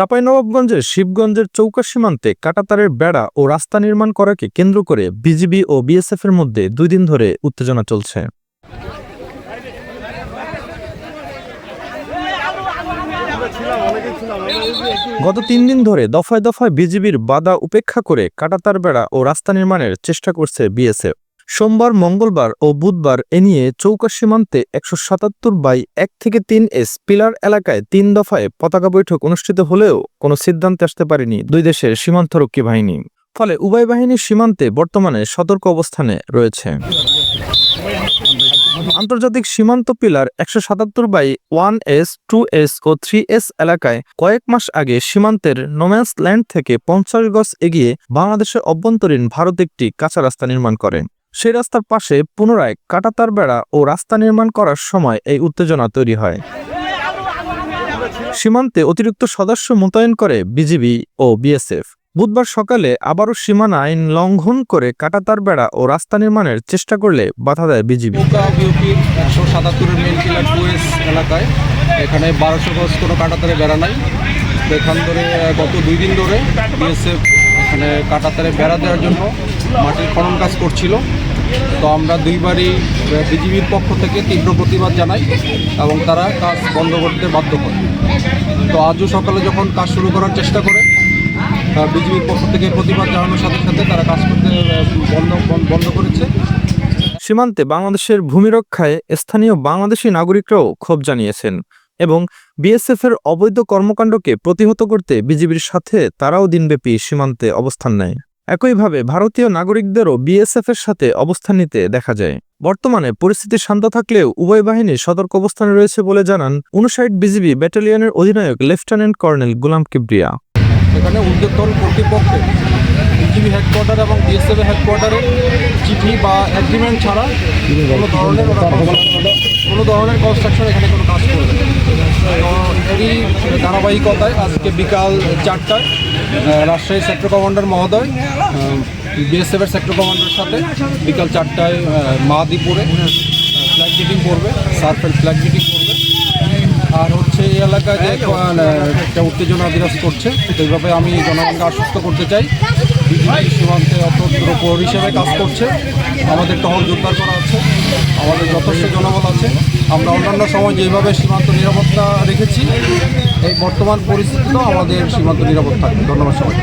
চাঁপাইনবাবগঞ্জের শিবগঞ্জের চৌকা সীমান্তে কাটাতারের বেড়া ও রাস্তা নির্মাণ করাকে কেন্দ্র করে বিজিবি ও বিএসএফ এর মধ্যে দুই দিন ধরে উত্তেজনা চলছে। গত তিন দিন ধরে দফায় দফায় বিজিবির বাধা উপেক্ষা করে কাটাতার বেড়া ও রাস্তা নির্মাণের চেষ্টা করছে বিএসএফ। সোমবার, মঙ্গলবার ও বুধবার এ নিয়ে চৌকা সীমান্তে একশো সাতাত্তর বাই এক থেকে তিন এস পিলার এলাকায় তিন দফায় পতাকা বৈঠক অনুষ্ঠিত হলেও কোনো সিদ্ধান্তে আসতে পারেনি দুই দেশের সীমান্তরক্ষী বাহিনী। ফলে উভয় বাহিনীর সীমান্তে বর্তমানে সতর্ক অবস্থানে রয়েছে। আন্তর্জাতিক সীমান্ত পিলার একশো সাতাত্তর by one S, two S O three S এলাকায় কয়েক মাস আগে সীমান্তের নোম্যান্স ল্যান্ড থেকে পঞ্চাশ গজ এগিয়ে বাংলাদেশের অভ্যন্তরীণ ভারত একটি কাঁচা রাস্তা নির্মাণ করে। সেই রাস্তার পাশে পুনরায় কাটাতার বেড়া ও রাস্তা নির্মাণ করার সময় এই উত্তেজনা তৈরি হয়। সীমান্তে অতিরিক্ত সদস্য মোতায়েন করে বিজিবি ও বিএসএফ। বুধবার সকালে আবারও সীমানা আইন লঙ্ঘন করে কাটাতার বেড়া ও রাস্তা নির্মাণের চেষ্টা করলে বাধা দেয় বিজিবি। একশো সাতাত্তরের মেন কিলার এলাকায়। এখানে বারোশো গজ কোনো কাটাতারে বেড়া নাই। তো এখান ধরে গত দুই দিন ধরে বিএসএফ এখানে কাটাতারে বেড়া দেওয়ার জন্য মাটির খনন কাজ করছিল। তো আমরা দুইবারই বিজিবির পক্ষ থেকে তীব্র প্রতিবাদ জানাই এবং তারা কাজ বন্ধ করতে বাধ্য করে। তো আজও সকালে যখন কাজ শুরু করার চেষ্টা করে বিজিবির পক্ষ থেকে প্রতিবাদ জানানোর সাথে সাথে তারা কাজ করতে বন্ধ বন্ধ করেছে। সীমান্তে বাংলাদেশের ভূমি রক্ষায় স্থানীয় বাংলাদেশি নাগরিকরাও ক্ষোভ জানিয়েছেন এবং বিএসএফ এর অবৈধ কর্মকাণ্ডকে প্রতিহত করতে বিজিবির সাথে তারাও দিনব্যাপী সীমান্তে অবস্থান নেয়। একইভাবে ভারতীয় নাগরিকদেরও বিএসএফ এর সাথে অবস্থান নিতে দেখা যায়। বর্তমানে পরিস্থিতি শান্ত থাকলেও উভয় বাহিনী সতর্ক অবস্থানে রয়েছে বলে জানান উনষাট বিজিবি ব্যাটালিয়নের অধিনায়ক লেফটেন্যান্ট কর্নেল গুলাম কিবরিয়া। এখানে উদ্যোগতন কর্তৃপক্ষের বিজিবি হেডকোয়ার্টার এবং বিএসএফ হেডকোয়ার্টারের চিঠি বা অ্যাগ্রিমেন্ট ছাড়া কোনো ধরনের কোনো ধরনের কনস্ট্রাকশন এখানে কোনো কাজ করবে না। ধারাবাহিকতায় আজকে বিকাল চারটায় রাজশাহী সেক্টর কমান্ডার মহোদয় বিএসএফ এর সেক্টর কমান্ডারের সাথে বিকাল চারটায় মাদিপুরে ফ্ল্যাগ মিটিং করবে, সার্ফেল ফ্ল্যাগ মিটিং করবে। আর হচ্ছে এই এলাকায় যে একটা উত্তেজনা বিরাজ করছে, তো এইভাবে আমি জনগণকে আশ্বস্ত করতে চাই। সীমান্তে অতন্ত্র হিসেবে কাজ করছে। আমাদের টহল জোরদার করা আছে আমাদের যথেষ্ট জনবল আছে। আমরা অন্যান্য সময় যেভাবে সীমান্ত নিরাপত্তা রেখেছি, এই বর্তমান পরিস্থিতিতেও আমাদের সীমান্ত নিরাপত্তা ধন্যবাদ সবাই